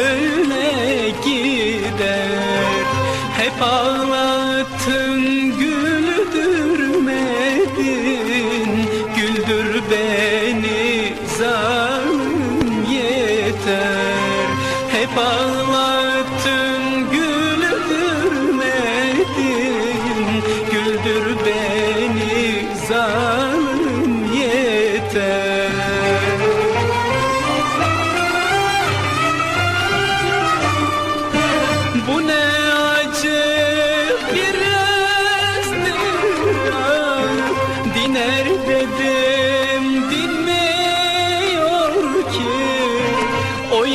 böyle gider. Hep ağlattın güldürmedin Güldür beni zalim yeter. Hep ağlattın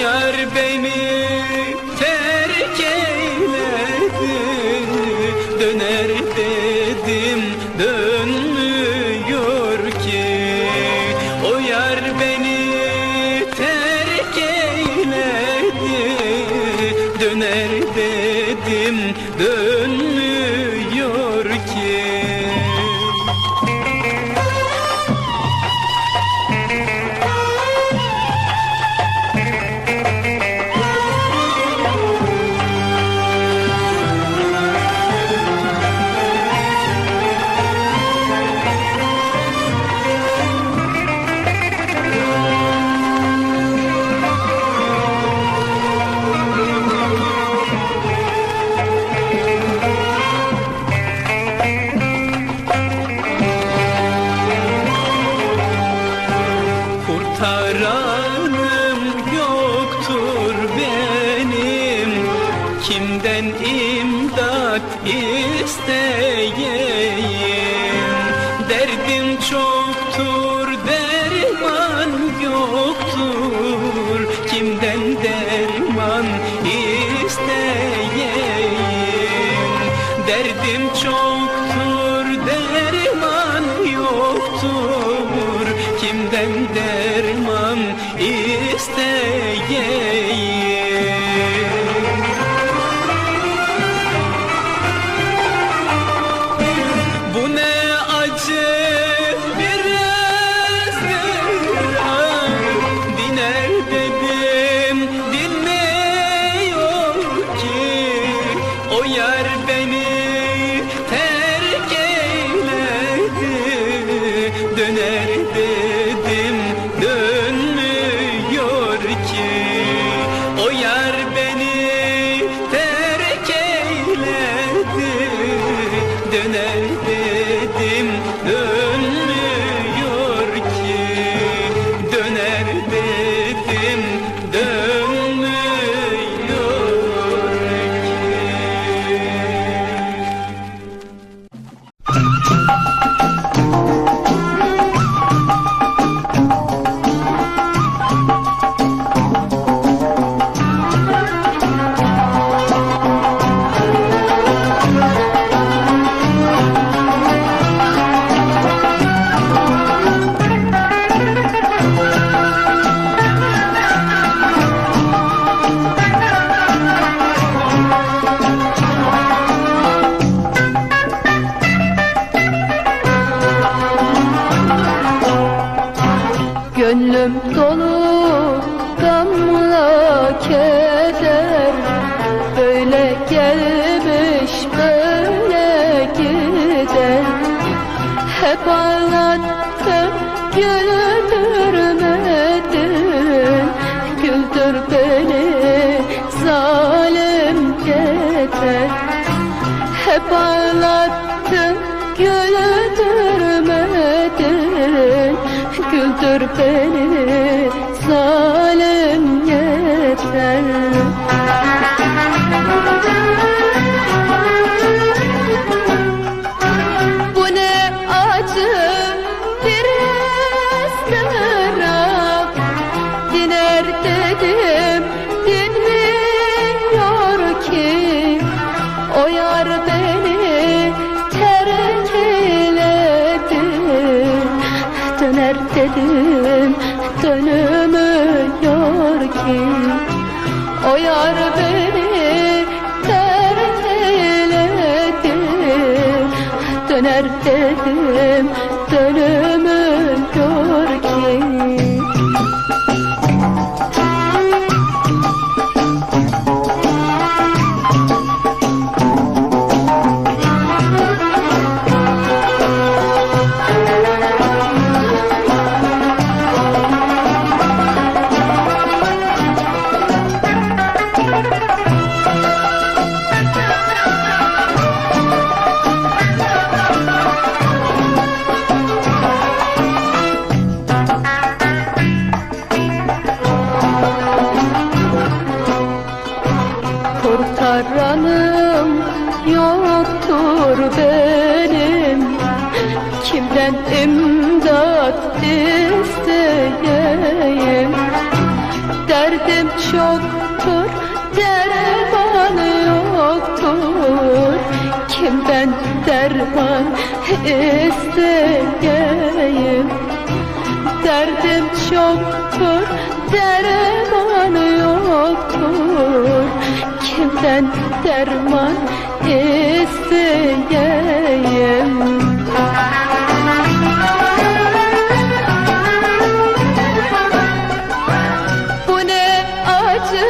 yar beni terk eyledi Döner dedim dönmüyor ki. O yar beni terk eyledi Döner dedim dönmüyor Kurtaranım yoktur benim. Kimden imdat isteyeyim? Derdim çoktur derman yoktur. Kimden derman isteyeyim? Derdim çoktur derman yoktur. Kimden derman isteyeyim Bu ne Diner dedim dinmiyor ki. O yar beni terk eyledi. Döner Gönlüm dolu gamla keder. Böyle gelmiş böyle gider. Hep ağlattın güldürmedin Güldür beni zalim yeter hep ağlattın, güldürmedin Güldür beni, zalim yeter Döner dönmüyor ki. O yar beni terk eyledi. Döner dedim dönmüyor ki Kurtaranım yoktur benim. Kimden imdat isteyeyim? Derdim çoktur dermanı yoktur. Kimden derman isteyeyim? Derdim çoktur dermanı yoktur Kimden derman isteyeyim Bu ne acı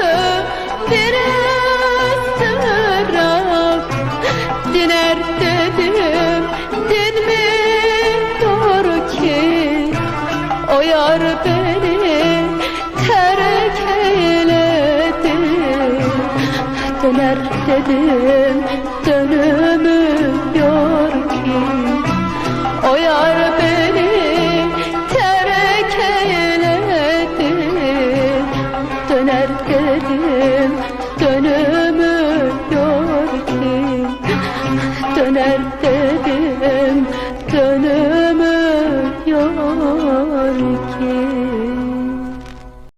bir döner dedim dönümü yok ki. O yar beni